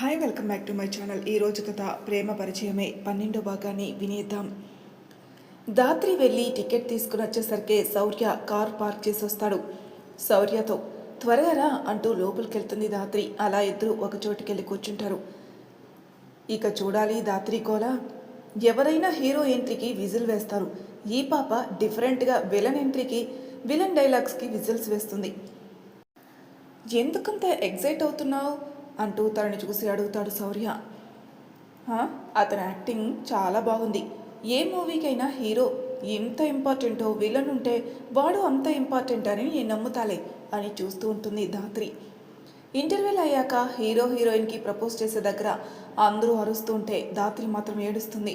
Hi welcome back to my channel. ఈరోజు కథ ప్రేమ పరిచయమే. పన్నెండో భాగాన్ని వినేద్దాం. దాత్రి వెళ్ళి టికెట్ తీసుకుని వచ్చేసరికి శౌర్య కార్ పార్క్ చేసి వస్తాడు శౌర్యతో త్వరగా రా అంటూ లోపలికి వెళ్తుంది దాత్రి. అలా ఇద్దరు ఒక చోటుకి వెళ్ళి కూర్చుంటారు. ఇక చూడాలి దాత్రి కోల ఎవరైనా హీరో ఎంట్రీకి విజిల్ వేస్తారు. ఈ పాప డిఫరెంట్గా విలన్ ఎంట్రీకి విలన్ డైలాగ్స్కి విజిల్స్ వేస్తుంది. ఎందుకంత ఎగ్జైట్ అవుతున్నావు? అంటూ తనని చూసి అడుగుతాడు శౌర్య. అతని యాక్టింగ్ చాలా బాగుంది. ఏ మూవీకైనా హీరో ఎంత ఇంపార్టెంటో విలన్ ఉంటే వాడు అంత ఇంపార్టెంట్ అని నేను నమ్ముతాలే అని చూస్తూ ఉంటుంది ధాత్రి. ఇంటర్వెల్ అయ్యాక హీరో హీరోయిన్కి ప్రపోజ్ చేసే దగ్గర అందరూ అరుస్తూ ఉంటే దాత్రి మాత్రం ఏడుస్తుంది.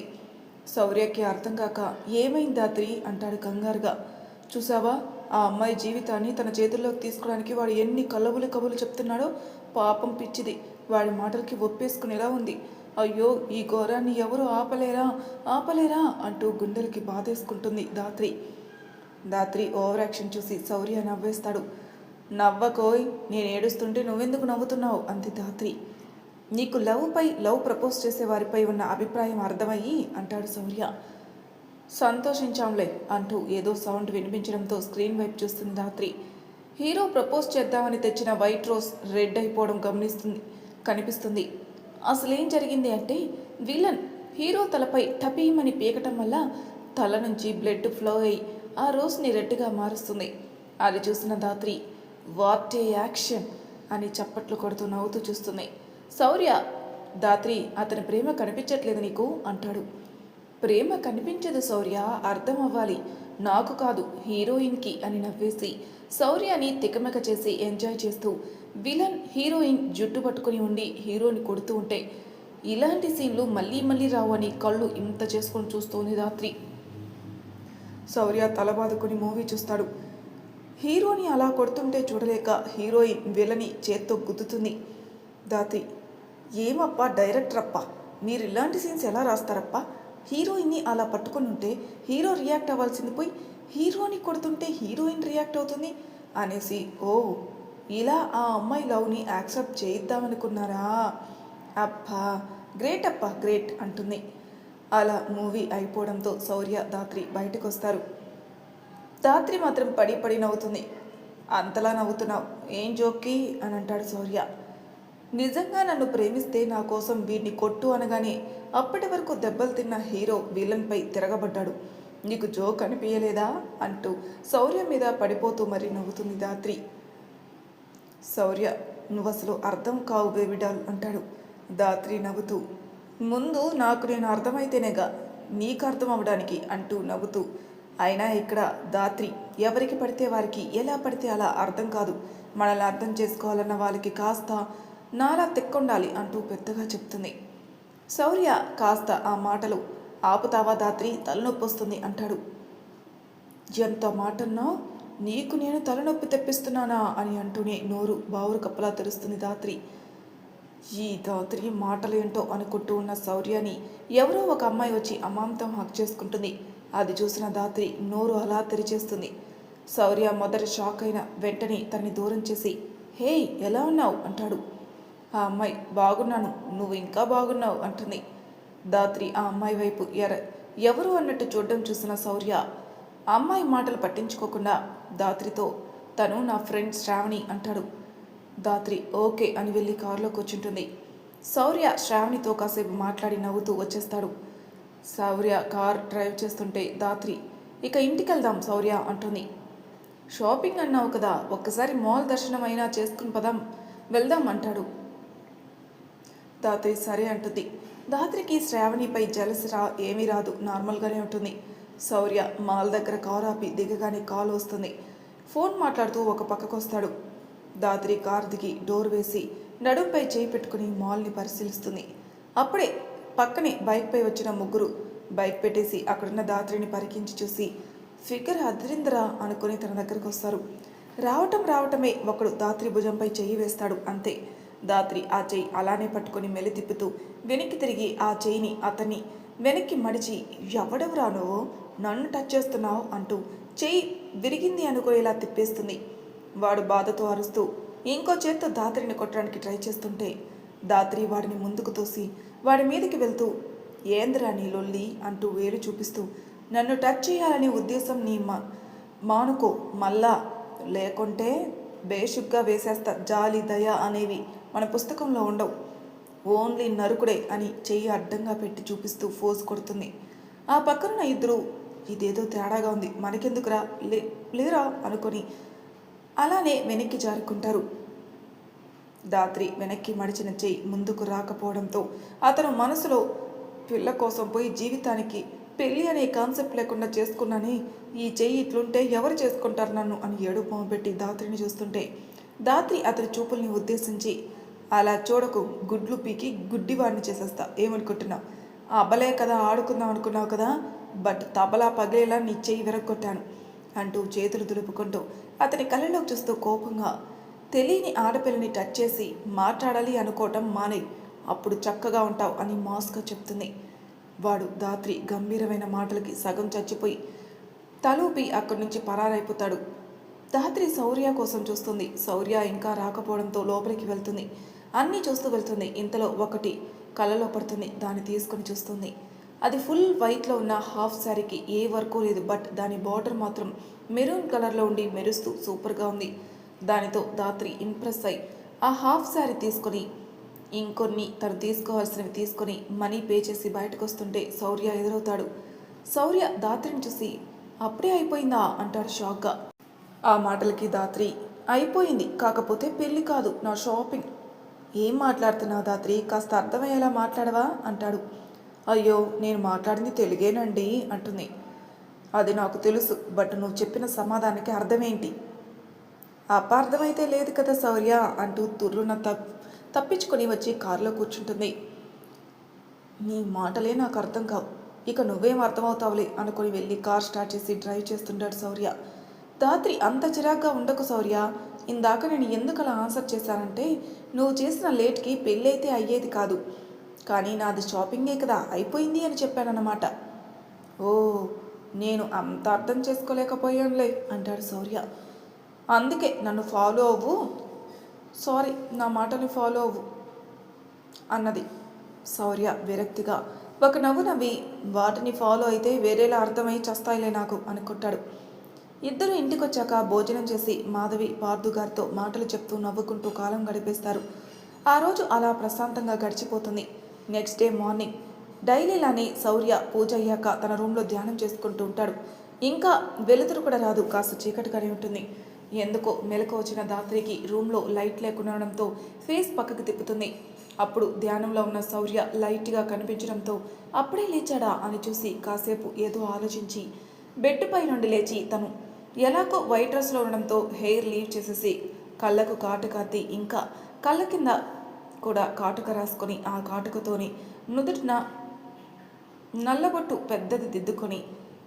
శౌర్యకి అర్థం కాక ఏమైంది దాత్రి అంటాడు కంగారుగా. చూసావా ఆ అమ్మాయి జీవితాన్ని తన చేతుల్లోకి తీసుకోవడానికి వాడు ఎన్ని కలబులు కబులు చెప్తున్నాడో పాపం పిచ్చిది. వాడి మాటలకి ఒప్పేసుకునేలా ఉంది. అయ్యో ఈ ఘోరాన్ని ఎవరు ఆపలేరా? ఆపలేరా? అంటూ గుండెలకి బాధేసుకుంటుంది దాత్రి దాత్రి ఓవర్ యాక్షన్ చూసి శౌర్య నవ్వేస్తాడు. నవ్వకోయ్ నేను ఏడుస్తుంటే నువ్వెందుకు నవ్వుతున్నావు? అంది దాత్రి నీకు లవ్పై లవ్ ప్రపోజ్ చేసే వారిపై ఉన్న అభిప్రాయం అర్థమయ్యి అంటాడు శౌర్య. సంతోషించాంలే అంటూ ఏదో సౌండ్ వినిపించడంతో స్క్రీన్ వైపు చూస్తుంది దాత్రి హీరో ప్రపోజ్ చేద్దామని తెచ్చిన వైట్ రోజ్ రెడ్ అయిపోవడం గమనిస్తుంది కనిపిస్తుంది. అసలేం జరిగింది అంటే విలన్ హీరో తలపై టపీమని పీకటం వల్ల తల నుంచి బ్లడ్ ఫ్లో అయి ఆ రోజ్ని రెడ్గా మారుస్తుంది. అది చూసిన దాత్రి వాట్ ఏ యాక్షన్! అని చప్పట్లు కొడుతూ నవ్వుతూ చూస్తుంది. శౌర్య దాత్రి అతని ప్రేమ కనిపించట్లేదు నీకు? అంటాడు. ప్రేమ కనిపించదు శౌర్య అర్థం అవ్వాలి. నాకు కాదు హీరోయిన్కి అని నవ్వేసి శౌర్యాన్ని తికమక చేసి ఎంజాయ్ చేస్తూ విలన్ హీరోయిన్ జుట్టు పట్టుకుని ఉండి హీరోని కొడుతూ ఉంటే ఇలాంటి సీన్లు మళ్ళీ మళ్ళీ రావని కళ్ళు ఇంత చేసుకొని చూస్తోంది రాత్రి. శౌర్య తల బాదుకుని మూవీ చూస్తాడు. హీరోని అలా కొడుతుంటే చూడలేక హీరోయిన్ విలని చేత్తో గుద్దుతుంది. దాత్రి ఏమప్పా డైరెక్టర్ అప్ప మీరు ఇలాంటి సీన్స్ ఎలా రాస్తారప్ప? హీరోయిన్ని అలా పట్టుకుని ఉంటే హీరో రియాక్ట్ అవ్వాల్సింది పోయి హీరోని కొడుతుంటే హీరోయిన్ రియాక్ట్ అవుతుంది అనేసి ఓ ఇలా ఆ అమ్మాయి లవ్ని యాక్సెప్ట్ చేయిద్దామనుకున్నారా? అబ్బా గ్రేట్ అప్పా గ్రేట్ అంటుంది. అలా మూవీ అయిపోవడంతో శౌర్య దాత్రి బయటకు వస్తారు దాత్రి మాత్రం పడి పడి నవ్వుతుంది. అంతలా నవ్వుతున్నావు? ఏం జోక్కి? అని అంటాడు శౌర్య. నిజంగా నన్ను ప్రేమిస్తే నా కోసం వీడిని కొట్టు అనగానే అప్పటి వరకు దెబ్బలు తిన్న హీరో విలన్పై తిరగబడ్డాడు. నీకు జోక్ అనిపించలేదా అంటూ శౌర్య మీద పడిపోతూ మరి నవ్వుతుంది దాత్రి శౌర్య నువ్వు అసలు అర్థం కావు బేబిడాల్ అంటాడు. దాత్రి నవ్వుతూ ముందు నాకు నేను అర్థమైతేనేగా నీకు అర్థం అవడానికి అంటూ నవ్వుతూ అయినా ఇక్కడ దాత్రి ఎవరికి పడితే వారికి ఎలా పడితే అలా అర్థం కాదు. మనల్ని అర్థం చేసుకోవాలన్న వాళ్ళకి కాస్త నాలా తెక్కుండాలి అంటూ పెద్దగా చెప్తుంది. శౌర్య కాస్త ఆ మాటలు ఆపుతావా దాత్రి? తలనొప్పి వస్తుంది అంటాడు. ఎంత మాటన్నా నీకు నేను తలనొప్పి తెప్పిస్తున్నానా అని అంటూనే నోరు బావురు కప్పలా తెరుస్తుంది దాత్రి. ఈ దాత్రి మాటలేంటో అనుకుంటూ ఉన్న శౌర్యని ఎవరో ఒక అమ్మాయి వచ్చి అమాంతం హక్ చేసుకుంటుంది. అది చూసిన దాత్రి నోరు అలా తెరిచేస్తుంది. శౌర్య మొదట షాక్ అయిన వెంటనే తనని దూరం చేసి హే ఎలా ఉన్నావు? అంటాడు. ఆ అమ్మాయి బాగున్నాను. నువ్వు ఇంకా బాగున్నావు అంటుంది. దాత్రి ఆ అమ్మాయి వైపు ఎర ఎవరు అన్నట్టు చూడడం చూసిన శౌర్య ఆ అమ్మాయి మాటలు పట్టించుకోకుండా దాత్రితో తను నా ఫ్రెండ్ శ్రావణి అంటాడు. దాత్రి ఓకే అని వెళ్ళి కారులో కూర్చుంటుంది. శౌర్య శ్రావణితో కాసేపు మాట్లాడి నవ్వుతూ వచ్చేస్తాడు. శౌర్య కార్ డ్రైవ్ చేస్తుంటే దాత్రి ఇక ఇంటికి వెళ్దాం శౌర్య అంటుంది. షాపింగ్ అన్నావు కదా ఒక్కసారి మాల్ దర్శనం అయినా చేసుకుని పదాం వెళ్దాం అంటాడు. దాత్రి సరే అంటుంది. దాత్రికి శ్రావణిపై జలసి రా ఏమీ రాదు. నార్మల్గానే ఉంటుంది. శౌర్య మాల్ దగ్గర కారు ఆపి దిగగానే కాల్ వస్తుంది. ఫోన్ మాట్లాడుతూ ఒక పక్కకు వస్తాడు దాత్రి కార్ దిగి డోర్ వేసి నడుంపై చేయి పెట్టుకుని మాల్ని పరిశీలిస్తుంది. అప్పుడే పక్కనే బైక్పై వచ్చిన ముగ్గురు బైక్ పెట్టేసి అక్కడున్న దాత్రిని పరికించి చూసి ఫిగర్ అదిరిందిరా అనుకుని తన దగ్గరకు వస్తారు రావటం రావటమే ఒకడు దాత్రి భుజంపై చెయ్యి వేస్తాడు. అంతే. దాత్రి ఆ చెయ్యి అలానే పట్టుకొని మెలి తిప్పుతూ వెనక్కి తిరిగి ఆ చెయ్యిని అతన్ని వెనక్కి మడిచి ఎవడెవరా నువ్వు నన్ను టచ్ చేస్తున్నావు? అంటూ చెయ్యి విరిగింది అనుకునేలా తిప్పేస్తుంది. వాడు బాధతో అరుస్తూ ఇంకో చేత్తో దాత్రిని కొట్టడానికి ట్రై చేస్తుంటే? దాత్రి వాడిని ముందుకు తోసి వాడి మీదకి వెళ్తూ ఏంద్రా నీ లొల్లి? అంటూ వేలు చూపిస్తూ నన్ను టచ్ చేయాలనే ఉద్దేశం నీ మా మానుకో మళ్ళా లేకుంటే బేషుగ్గా వేసేస్తా జాలి దయ అనేవి. మన పుస్తకంలో ఉండవు. ఓన్లీ నరుకుడే అని చెయ్యి అడ్డంగా పెట్టి చూపిస్తూ ఫోజ్ కొడుతుంది. ఆ పక్కనున్న ఇద్దరు ఇదేదో తేడాగా ఉంది. మనకెందుకురా? లే లేరా? అనుకొని అలానే వెనక్కి జారుకుంటారు. దాత్రి వెనక్కి మడిచిన చెయ్యి ముందుకు రాకపోవడంతో అతను మనసులో పిల్ల కోసం పోయి జీవితానికి పెళ్ళి అనే కాన్సెప్ట్ లేకుండా చేసుకున్నాని ఈ చెయ్యి ఇట్లుంటే ఎవరు చేసుకుంటారు నన్ను? అని ఏడుపు పెట్టి దాత్రిని చూస్తుంటే దాత్రి అతని చూపుల్ని ఉద్దేశించి అలా చూడకు గుడ్లు పీకి గుడ్డివాడిని చేసేస్తా. ఏమనుకుంటున్నావు? ఆ అబ్బలే కదా ఆడుకుందాం అనుకున్నావు కదా బట్ తబలా పగిలేలా నీ చెయ్యి విరగొట్టాను అంటూ చేతులు దులుపుకుంటూ అతని కళ్ళలోకి చూస్తూ కోపంగా తెలియని ఆడపిల్లని టచ్ చేసి మాట్లాడాలి అనుకోవటం మానే అప్పుడు చక్కగా ఉంటావు అని మాస్గా చెప్తుంది. వాడు దాత్రి గంభీరమైన మాటలకి సగం చచ్చిపోయి తలూపి అక్కడి నుంచి పరారైపోతాడు. దాత్రి శౌర్య కోసం చూస్తుంది. శౌర్య ఇంకా రాకపోవడంతో లోపలికి వెళ్తుంది. అన్నీ చూస్తూ వెళ్తుంది. ఇంతలో ఒకటి కళ్ళలో పడుతుంది. దాన్ని తీసుకొని చూస్తుంది. అది ఫుల్ వైట్లో ఉన్న హాఫ్ శారీకి ఏ వర్కు లేదు. బట్ దాని బార్డర్ మాత్రం మెరూన్ కలర్లో ఉండి మెరుస్తూ సూపర్గా ఉంది. దానితో దాత్రి ఇంప్రెస్ అయి ఆ హాఫ్ శారీ తీసుకొని ఇంకొన్ని తను తీసుకోవాల్సినవి తీసుకొని మనీ పే చేసి బయటకు వస్తుంటే శౌర్య ఎదురవుతాడు. శౌర్య దాత్రిని చూసి అప్పుడే అయిపోయిందా? అంటాడు షాక్గా. ఆ మాటలకి దాత్రి అయిపోయింది. కాకపోతే పెళ్ళి కాదు. నా షాపింగ్. ఏం మాట్లాడుతున్నావు దాత్రి కాస్త అర్థమయ్యేలా మాట్లాడవా? అంటాడు. అయ్యో నేను మాట్లాడింది తెలుగేనండి అంటుంది. అది నాకు తెలుసు బట్ నువ్వు చెప్పిన సమాధానానికి అర్థమేంటి? అపార్థమైతే లేదు కదా శౌర్య అంటూ తుర్రున తప్ తప్పించుకొని వచ్చి కారులో కూర్చుంటుంది. నీ మాటలే నాకు అర్థం కావు. ఇక నువ్వేం అర్థమవుతావులే అనుకుని వెళ్ళి కార్ స్టార్ట్ చేసి డ్రైవ్ చేస్తుంటాడు శౌర్య. దాత్రి అంత చిరాగ్గా ఉండకు శౌర్య. ఇందాక నేను ఎందుకు అలా ఆన్సర్ చేశానంటే నువ్వు చేసిన లేట్కి పెళ్ళైతే అయ్యేది కాదు. కానీ నాది షాపింగే కదా అయిపోయింది అని చెప్పానన్నమాట. ఓ నేను అంత అర్థం చేసుకోలేకపోయానులే అంటాడు సౌర్య. అందుకే నన్ను ఫాలో అవ్వు. సారీ నా మాటని ఫాలో అవ్వు అన్నది సౌర్య విరక్తిగా. ఒక నవ్వు నవ్వి వాటిని ఫాలో అయితే వేరేలా అర్థమై చస్తాయిలే నాకు అనుకుంటాడు ఇద్దరు ఇంటికొచ్చాక భోజనం చేసి మాధవి పార్థు గారితో మాటలు చెప్తూ నవ్వుకుంటూ కాలం గడిపేస్తారు. ఆ రోజు అలా ప్రశాంతంగా గడిచిపోతుంది. Next day morning. డైలీలానే శౌర్య పూజ అయ్యాక తన రూమ్లో ధ్యానం చేసుకుంటూ ఉంటాడు. ఇంకా వెలుతురు కూడా రాదు కాస్త చీకటిగానే ఉంటుంది. ఎందుకో మెలకు వచ్చిన దాత్రికి రూమ్లో లైట్ లేకుండా ఉండడంతో ఫేస్ పక్కకు తిప్పుతుంది. అప్పుడు ధ్యానంలో ఉన్న శౌర్య లైట్గా కనిపించడంతో అప్పుడే లేచాడా అని చూసి కాసేపు ఏదో ఆలోచించి బెడ్ పై నుండి లేచి తను ఎలాగో వైట్ డ్రెస్లో ఉండడంతో హెయిర్ లీవ్ చేసేసి కళ్ళకు కాటు అద్ది ఇంకా కళ్ళ కింద కూడా కాటుక రాసుకొని ఆ కాటుకతోని నుదుటిన నల్లబొట్టు పెద్దది దిద్దుకొని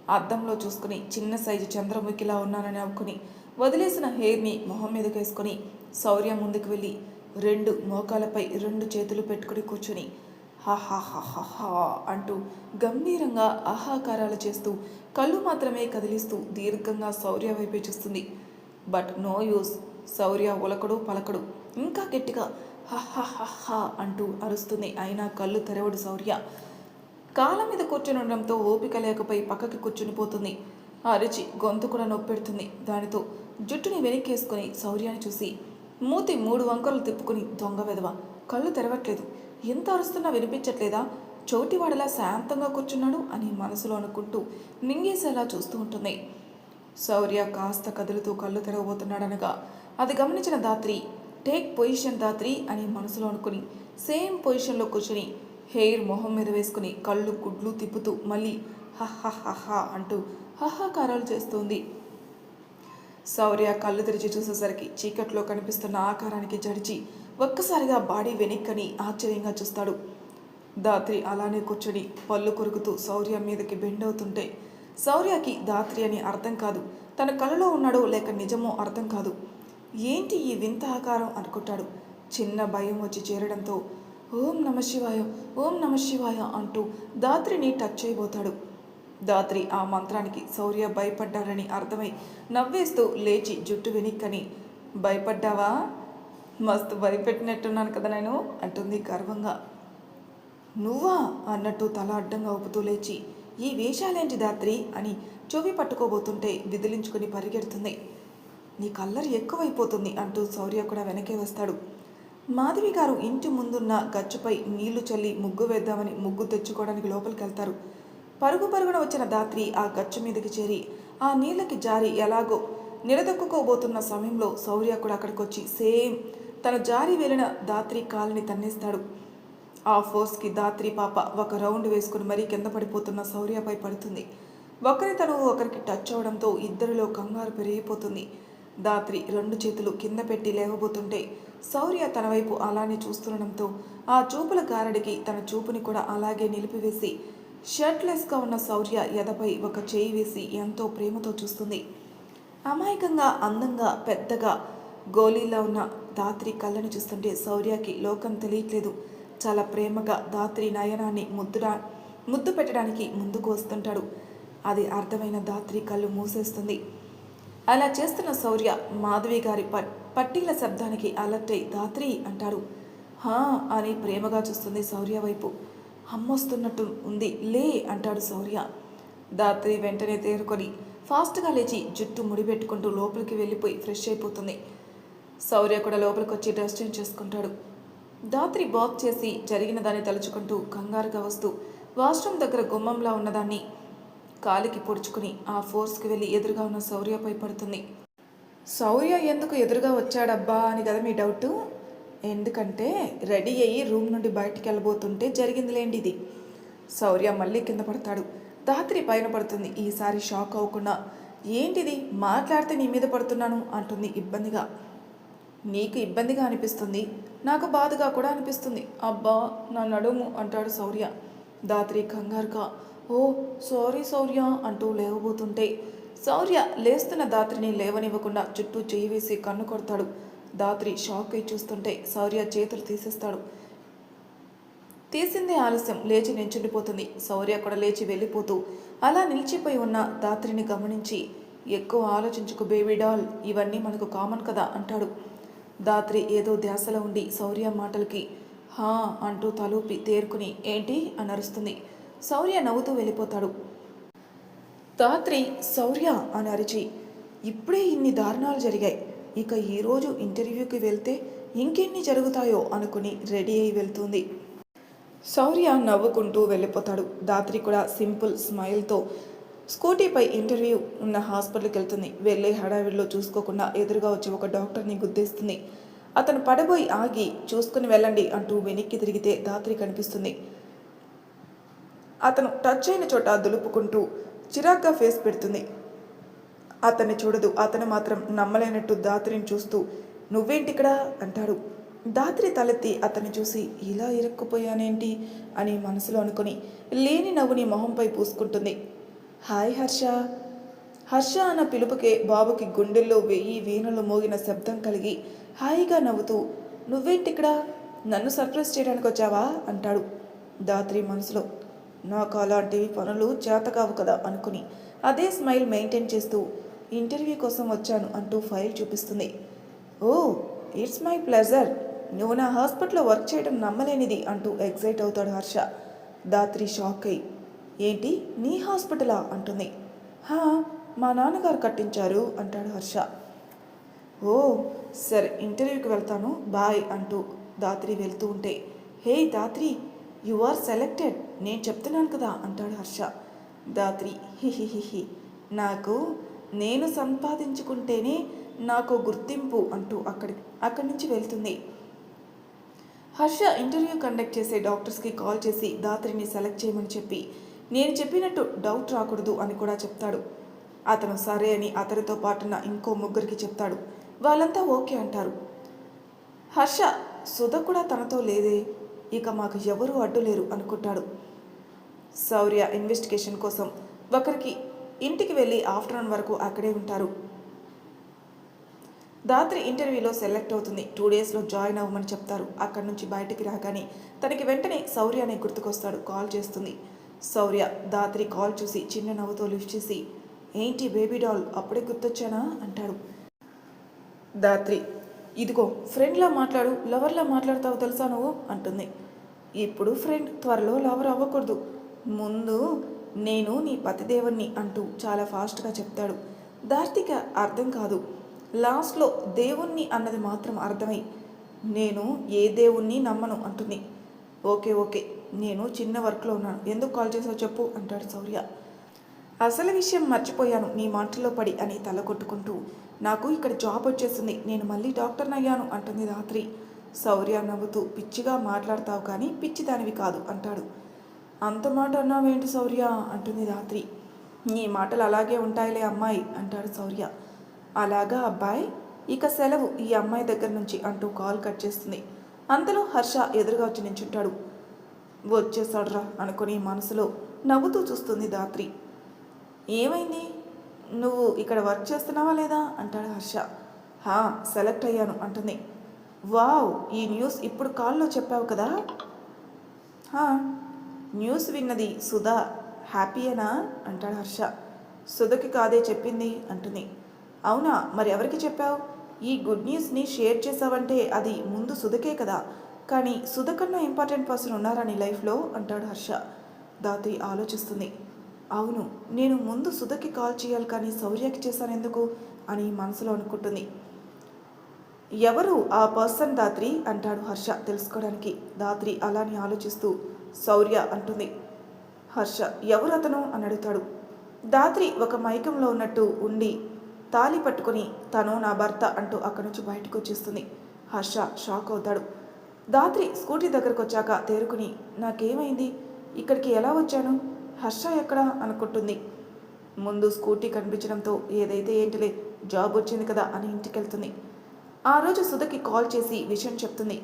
అద్దంలో చూసుకుని చిన్న సైజు చంద్రముఖిలా ఉన్నానని నవ్వుకుని వదిలేసిన హెయిర్ని మొహం మీదకి వేసుకొని శౌర్య ముందుకు వెళ్ళి రెండు మోకాలపై రెండు చేతులు పెట్టుకుని కూర్చుని హాహాహాహా అంటూ గంభీరంగా ఆహాకారాలు చేస్తూ కళ్ళు మాత్రమే కదిలిస్తూ దీర్ఘంగా శౌర్య వైపే చూస్తుంది. But no use. శౌర్య ఉలకడు పలకడు. ఇంకా గట్టిగా హహహహా అంటూ అరుస్తుంది. అయినా కళ్ళు తెరవడు శౌర్య. కాళ్ళ మీద కూర్చుని ఉండడంతో ఓపిక లేకపోయి పక్కకి కూర్చుని పోతుంది. అరిచి గొంతు కూడా నొప్పెడుతుంది. దానితో జుట్టుని వెనక్కేసుకుని శౌర్యాన్ని చూసి మూతి మూడు వంకరలు తిప్పుకుని దొంగ వెదవ కళ్ళు తెరవట్లేదు. ఎంత అరుస్తున్నా వినిపించట్లేదా? చోటివాడలా శాంతంగా కూర్చున్నాడు అని మనసులో అనుకుంటూ నింగేసేలా చూస్తూ ఉంటుంది. శౌర్య కాస్త కదులుతూ కళ్ళు తెరవబోతున్నాడనగా అది గమనించిన దాత్రి టేక్ పొజిషన్ దాత్రి అని మనసులో అనుకుని సేమ్ పొజిషన్లో కూర్చుని హెయిర్ మొహం మీద వేసుకుని కళ్ళు గుడ్లు తిప్పుతూ మళ్ళీ హహహహ అంటూ హహాకారాలు చేస్తుంది. శౌర్య కళ్ళు తెరిచి చూసేసరికి చీకట్లో కనిపిస్తున్న ఆకారానికి జడిచి ఒక్కసారిగా బాడీ వెనక్కని ఆశ్చర్యంగా చూస్తాడు. దాత్రి అలానే కూర్చొని పళ్ళు కొరుకుతూ శౌర్య మీదకి బెండ్ అవుతుంటే శౌర్యకి దాత్రి అని అర్థం కాదు. తన కలలో ఉన్నాడో లేక నిజమో అర్థం కాదు. ఏంటి ఈ వింత ఆకారం అనుకుంటాడు. చిన్న భయం వచ్చి చేరడంతో ఓం నమ శివాయ ఓం నమ శివాయ అంటూ దాత్రిని టచ్ చేయబోతాడు. దాత్రి ఆ మంత్రానికి శౌర్య భయపడ్డారని అర్థమై నవ్వేస్తూ లేచి జుట్టు వెనిక్కని భయపడ్డావా? మస్తు భయపెట్టినట్టున్నాను కదా నేను అంటుంది గర్వంగా. నువ్వా? అన్నట్టు తల అడ్డంగా ఊపుతూ లేచి. ఈ వేషాలేంటి దాత్రి? అని చెవి పట్టుకోబోతుంటే విదిలించుకుని పరిగెడుతుంది. నీ కల్లరి ఎక్కువైపోతుంది అంటూ శౌర్య కూడా వెనకే వస్తాడు. మాధవి గారు ఇంటి ముందున్న గచ్చుపై నీళ్ళు చల్లి ముగ్గు వేద్దామని ముగ్గు తెచ్చుకోవడానికి లోపలికి వెళ్తారు. పరుగు పరుగున వచ్చిన దాత్రి ఆ గచ్చు మీదకి చేరి ఆ నీళ్ళకి జారి ఎలాగో నిలదొక్కుకోబోతున్న సమయంలో శౌర్య కూడా అక్కడికి వచ్చి సేమ్ తన జారి వెళ్ళిన దాత్రి కాలుని తన్నేస్తాడు. ఆ ఫోర్స్కి దాత్రి పాప ఒక రౌండ్ వేసుకుని మరీ కింద పడిపోతున్న శౌర్యపై పడుతుంది. ఒకరి తను ఒకరికి టచ్ అవడంతో ఇద్దరిలో కంగారు పెరిగిపోతుంది. దాత్రి రెండు చేతులు కింద పెట్టి లేవబోతుంటే శౌర్య తన వైపు అలానే చూస్తుండడంతో ఆ చూపుల గారడికి తన చూపుని కూడా అలాగే నిలిపివేసి షర్ట్లెస్గా ఉన్న శౌర్య ఎదపై ఒక చేయి వేసి ఎంతో ప్రేమతో చూస్తుంది. అమాయకంగా అందంగా పెద్దగా గోలీలో ఉన్న దాత్రి కళ్ళను చూస్తుంటే శౌర్యకి లోకం తెలియట్లేదు. చాలా ప్రేమగా దాత్రి నయనాన్ని ముద్దుడా ముద్దు పెట్టడానికి ముందుకు వస్తుంటాడు. అది అర్థమైన దాత్రి కళ్ళు మూసేస్తుంది. అలా చేస్తున్న శౌర్య మాధవి గారి ప పట్టీల శబ్దానికి అలర్ట్ అయి దాత్రి అంటాడు. హా అని ప్రేమగా చూస్తుంది శౌర్య వైపు. అమ్మొస్తున్నట్టు ఉంది లే అంటాడు శౌర్య. దాత్రి వెంటనే తేరుకొని ఫాస్ట్గా లేచి జుట్టు ముడిపెట్టుకుంటూ లోపలికి వెళ్ళిపోయి ఫ్రెష్ అయిపోతుంది. శౌర్య కూడా లోపలికి వచ్చి డ్రెస్ చేంజ్ చేసుకుంటాడు. దాత్రి బాత్ చేసి జరిగిన దాన్ని తలుచుకుంటూ కంగారుగా వస్తూ వాష్రూమ్ దగ్గర గుమ్మంలా ఉన్నదాన్ని కాలికి పొడుచుకుని ఆ ఫోర్స్కి వెళ్ళి ఎదురుగా ఉన్న శౌర్యపై పడుతుంది. శౌర్య ఎందుకు ఎదురుగా వచ్చాడబ్బా అని కదా మీ డౌట్ ఎందుకంటే రెడీ అయ్యి రూమ్ నుండి బయటికి వెళ్ళబోతుంటే జరిగిందిలేండి ఇది. శౌర్య మళ్ళీ కింద పడతాడు. దాత్రి పైన పడుతుంది. ఈసారి షాక్ అవ్వకుండా ఏంటిది? మాట్లాడితే నీ మీద పడుతున్నాను అంటుంది ఇబ్బందిగా. నీకు ఇబ్బందిగా అనిపిస్తుంది. నాకు బాధగా కూడా అనిపిస్తుంది. అబ్బా నా నడుము అంటాడు శౌర్య. దాత్రి కంగారుగా ఓ సారీ శౌర్య అంటూ లేవబోతుంటే శౌర్య లేస్తున్న దాత్రిని లేవనివ్వకుండా చుట్టూ చేయి వేసి కన్ను కొడతాడు. దాత్రి షాక్ అయి చూస్తుంటే శౌర్య చేతులు తీసేస్తాడు. తీసిందే ఆలస్యం లేచి నించుండిపోతుంది. శౌర్య కూడా లేచి వెళ్ళిపోతూ అలా నిలిచిపోయి ఉన్న దాత్రిని గమనించి ఎక్కువ ఆలోచించుకు బేబీ డాల్ ఇవన్నీ మనకు కామన్ కదా అంటాడు. దాత్రి ఏదో ధ్యాసలో ఉండి శౌర్య మాటలకి హా అంటూ తలూపి తేరుకుని ఏంటి? అని అరుస్తుంది శౌర్య నవ్వుతూ వెళ్ళిపోతాడు. దాత్రి శౌర్య అని అరిచి ఇప్పుడే ఇన్ని దారుణాలు జరిగాయి. ఇక ఈరోజు ఇంటర్వ్యూకి వెళ్తే ఇంకెన్ని జరుగుతాయో అనుకుని రెడీ అయి వెళ్తుంది. శౌర్య నవ్వుకుంటూ వెళ్ళిపోతాడు. దాత్రి కూడా సింపుల్ స్మైల్తో స్కూటీపై ఇంటర్వ్యూ ఉన్న హాస్పిటల్కి వెళ్తుంది. వెళ్ళే హడావిడిలో చూసుకోకుండా ఎదురుగా వచ్చి ఒక డాక్టర్ని గుద్దేస్తుంది. అతను పడబోయి ఆగి చూసుకుని వెళ్ళండి అంటూ వెనక్కి తిరిగితే దాత్రి కనిపిస్తుంది. అతను టచ్ అయిన చోట దులుపుకుంటూ చిరాగ్గా ఫేస్ పెడుతుంది. అతన్ని చూడదు అతను మాత్రం నమ్మలేనట్టు దాత్రిని చూస్తూ నువ్వేంటి ఇక్కడ అంటాడు. దాత్రి తలెత్తి అతన్ని చూసి ఇలా ఇరుక్కుపోయానేంటి? అని మనసులో అనుకుని లేని నవ్వుని మొహంపై పూసుకుంటుంది. హాయ్ హర్ష. హర్ష అన్న పిలుపుకే బాబుకి గుండెల్లో వెయ్యి వీణులు మోగిన శబ్దం కలిగి హాయిగా నవ్వుతూ నువ్వేంటి ఇక్కడ నన్ను సర్ప్రైజ్ చేయడానికి వచ్చావా? అంటాడు దాత్రి మనసులో. నాకు అలాంటివి పనులు చేతకావు కదా అనుకుని అదే స్మైల్ మెయింటైన్ చేస్తూ ఇంటర్వ్యూ కోసం వచ్చాను అంటూ ఫైల్ చూపిస్తుంది. Oh it's my pleasure. నువ్వు నా హాస్పిటల్లో వర్క్ చేయడం నమ్మలేనిది అంటూ ఎగ్జైట్ అవుతాడు హర్ష. దాత్రి షాక్ అయి ఏంటి నీ హాస్పిటలా? అంటుంది. హా మా నాన్నగారు కట్టించారు అంటాడు హర్ష. ఓ సరే ఇంటర్వ్యూకి వెళ్తాను బాయ్ అంటూ దాత్రి వెళ్తూ ఉంటే. Hey Dhatri you are selected నేను చెప్తున్నాను కదా అంటాడు హర్ష. దాత్రి హిహిహిహి నాకు నేను సంపాదించుకుంటేనే నాకు గుర్తింపు అంటూ అక్కడి అక్కడి నుంచి వెళ్తుంది. హర్ష ఇంటర్వ్యూ కండక్ట్ చేసే డాక్టర్స్కి కాల్ చేసి దాత్రిని సెలెక్ట్ చేయమని చెప్పి నేను చెప్పినట్టు డౌట్ రాకూడదు అని కూడా చెప్తాడు. అతను సరే అని అతనితో పాటున్న ఇంకో ముగ్గురికి చెప్తాడు. వాళ్ళంతా ఓకే అంటారు. హర్ష సుధ కూడా తనతో లేదే. ఇక మాకు ఎవరూ అడ్డులేరు అనుకుంటాడు. శౌర్య ఇన్వెస్టిగేషన్ కోసం ఒకరికి ఇంటికి వెళ్ళి ఆఫ్టర్నూన్ వరకు అక్కడే ఉంటారు. దాత్రి ఇంటర్వ్యూలో సెలెక్ట్ అవుతుంది. టూ డేస్లో జాయిన్ అవ్వమని చెప్తారు. అక్కడి నుంచి బయటికి రాగానే తనకి వెంటనే శౌర్య అనే గుర్తుకొస్తాడు. కాల్ చేస్తుంది. శౌర్య దాత్రి కాల్ చూసి చిన్న నవ్వుతో లిఫ్ట్ చేసి ఏంటి బేబీ డాల్ అప్పుడే గుర్తొచ్చానా? అంటాడు. దాత్రి ఇదిగో ఫ్రెండ్లా మాట్లాడు లవర్లా మాట్లాడతావు తెలుసా నువ్వు? అంటుంది. ఇప్పుడు ఫ్రెండ్ త్వరలో లవర్ అవ్వకూడదు. ముందు నేను నీ పతిదేవుణ్ణి అంటూ చాలా ఫాస్ట్గా చెప్తాడు. దార్తిక అర్థం కాదు. లాస్ట్లో దేవుణ్ణి అన్నది మాత్రం అర్థమై నేను ఏ దేవుణ్ణి నమ్మను? అంటుంది. ఓకే ఓకే నేను చిన్న వర్క్లో ఉన్నాను. ఎందుకు కాల్ చేసావు చెప్పు అంటాడు సౌర్య అసలు విషయం మర్చిపోయాను. నీ మాటల్లో పడి అని తల కొట్టుకుంటూ నాకు ఇక్కడ జాబ్ వచ్చేసింది. నేను మళ్ళీ డాక్టర్ని అయ్యాను అంటుంది రాత్రి. శౌర్య నవ్వుతూ పిచ్చిగా మాట్లాడతావు కానీ పిచ్చి దానివి కాదు అంటాడు. అంత మాట అన్నావేంటి శౌర్య? అంటుంది రాత్రి. నీ మాటలు అలాగే ఉంటాయిలే అమ్మాయి అంటాడు శౌర్య. అలాగా అబ్బాయి? ఇక సెలవు ఈ అమ్మాయి దగ్గర నుంచి అంటూ కాల్ కట్ చేస్తుంది. అంతలో హర్ష ఎదురుగా వచ్చి నించుంటాడు. వచ్చేసాడ్రా అనుకుని మనసులో నవ్వుతూ చూస్తుంది దాత్రి. ఏమైంది? నువ్వు ఇక్కడ వర్క్ చేస్తున్నావా లేదా? అంటాడు హర్ష. హా సెలెక్ట్ అయ్యాను అంటుంది. వావ్ ఈ న్యూస్ ఇప్పుడు కాల్లో చెప్పావు కదా? హా న్యూస్ విన్నది సుధా. హ్యాపీయేనా? అంటాడు హర్ష. సుధకి కాదే చెప్పింది అంటుంది. అవునా మరి ఎవరికి చెప్పావు? ఈ గుడ్ న్యూస్ని షేర్ చేసావంటే అది ముందు సుధకే కదా. కానీ సుధ కన్నా ఇంపార్టెంట్ పర్సన్ ఉన్నారా నీ లైఫ్లో అంటాడు హర్ష. దాత్రి ఆలోచిస్తుంది. అవును నేను ముందు సుధకి కాల్ చేయాలి కానీ శౌర్యకి చేశాను ఎందుకు అని మనసులో అనుకుంటుంది. ఎవరు ఆ పర్సన్ దాత్రి? అంటాడు హర్ష తెలుసుకోవడానికి. దాత్రి అలాని ఆలోచిస్తూ శౌర్య అంటుంది. హర్ష ఎవరు అతను? అని అడుగుతాడు. దాత్రి ఒక మైకంలో ఉన్నట్టు ఉండి తాలి పట్టుకొని తను నా భర్త అంటూ అక్కడి నుంచి బయటకు వచ్చేస్తుంది. హర్ష షాక్ అవుతాడు. దాత్రి స్కూటీ దగ్గరకు వచ్చాక తేరుకుని నాకేమైంది? ఇక్కడికి ఎలా వచ్చాను? హర్ష ఎక్కడా? అనుకుంటుంది. ముందు స్కూటీ కనిపించడంతో ఏదైతే ఏంటిలే జాబ్ వచ్చింది కదా అని ఇంటికి వెళ్తుంది ఆ రోజు సుధకి కాల్ చేసి విషయం చెప్తుంది.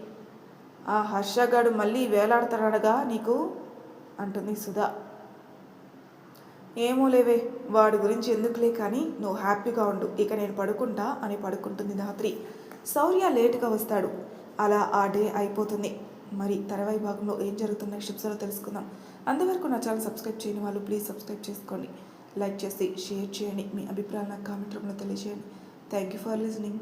ఆ హర్షగాడు మళ్ళీ వేలాడతాడగా నీకు? అంటుంది సుధా. ఏమో లేవే వాడి గురించి ఎందుకులే కానీ నువ్వు హ్యాపీగా ఉండు ఇక నేను పడుకుంటా అని పడుకుంటుంది రాత్రి శౌర్య లేటుగా వస్తాడు. అలా ఆ డే అయిపోతుంది. మరి తర్వాయి భాగంలో ఏం జరుగుతున్న షిప్స్లో తెలుసుకుందాం. అంతవరకు నా ఛానల్ సబ్స్క్రైబ్ చేయని వాళ్ళు ప్లీజ్ సబ్స్క్రైబ్ చేసుకోండి. లైక్ చేసి షేర్ చేయండి. మీ అభిప్రాయాలను కామెంట్ రూపంలో తెలియజేయండి. Thank you for listening.